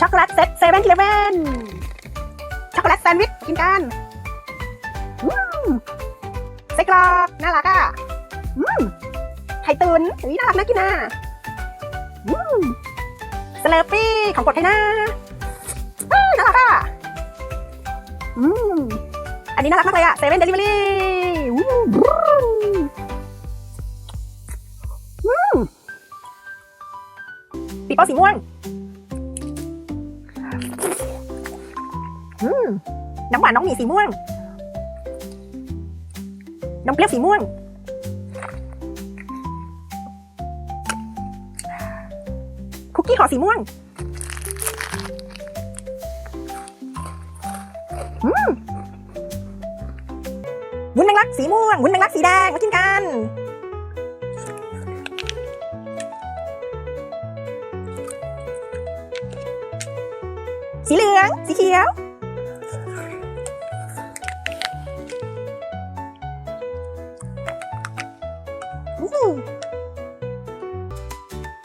ช็อกโกแลตเซ็ตเซเว่นเลเว่นช็อกโกแลตแซนด์วิชกินกันอืมไส้กรอกน่ารักอะอืมไข่ตุนอุ้ยน่ารักน่ากินอะอืมสเลอร์ปี้ของกดไทยนะอ้าน่ารักอะอืมอันนี้น่ารักมากเลยอะเซเว่นเดลิเวอรี่ปีโป้สีม่วง น้ำหวานน้องหมีสีม่วง น้ำเปรี้ยวสีม่วง คุกกี้ห่อสีม่วงอืมวุ้นแมงลักสีม่วงวุ้นแมงลักสีแดงมากินกันสีเหลือง สีเขียว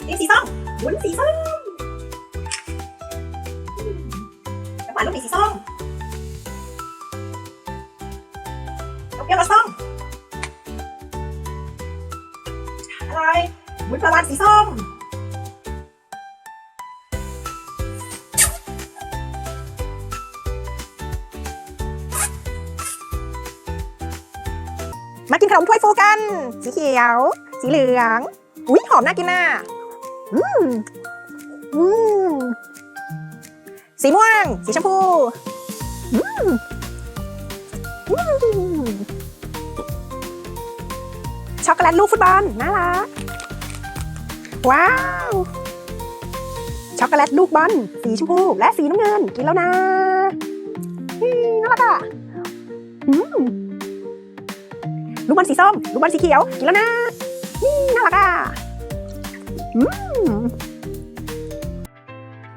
นี่สีส้มหมุนสีส้มน้ำหวานลูกหมีสีส้มน้ำเปรี้ยวรสส้มอะไรหมุนปลาวานสีส้ม มากินขนมถ้วยฟูกัน สีเขียว สีเหลือง อุ้ยหอมน่ากินน่ะอืมอืมสีม่วง สีชมพูอืมอืมช็อกโกแลตลูกฟุตบอลน่ารักว้าว ช็อกโกแลตลูกบอลสีชมพูและสีน้ำเงิน กินแล้วนะน่ารักอะอืม ลูกบอลสีส้ม ลูกบอลสีเขียว กินแล้วนะ นี่น่ารักอะ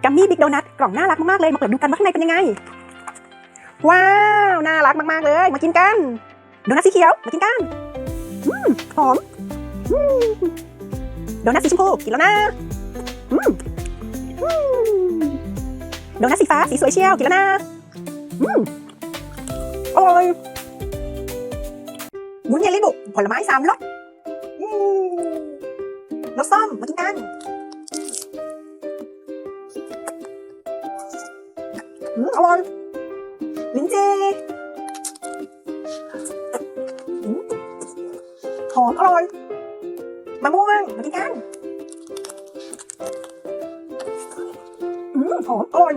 กัมมี่บิ๊กโดนัทกล่องน่ารักมากๆเลย มาเปิดดูกันว่าข้างในเป็นยังไง ว้าว น่ารักมากๆเลย มากินกัน โดนัทสีเขียว มากินกันอืมหอมอืมโดนัทสีชมพู กินแล้วนะอืมอืมโดนัทสีฟ้า สีสวยเชียว กินแล้วนะ อืมอร่อย วุ้นเยลลี่บุกผลไม้สามรสอืมรสส้มมากินกันอืมอร่อยลิ้นจี่อืมหอมอร่อยมะม่วงมากินกันอืมหอมอร่อย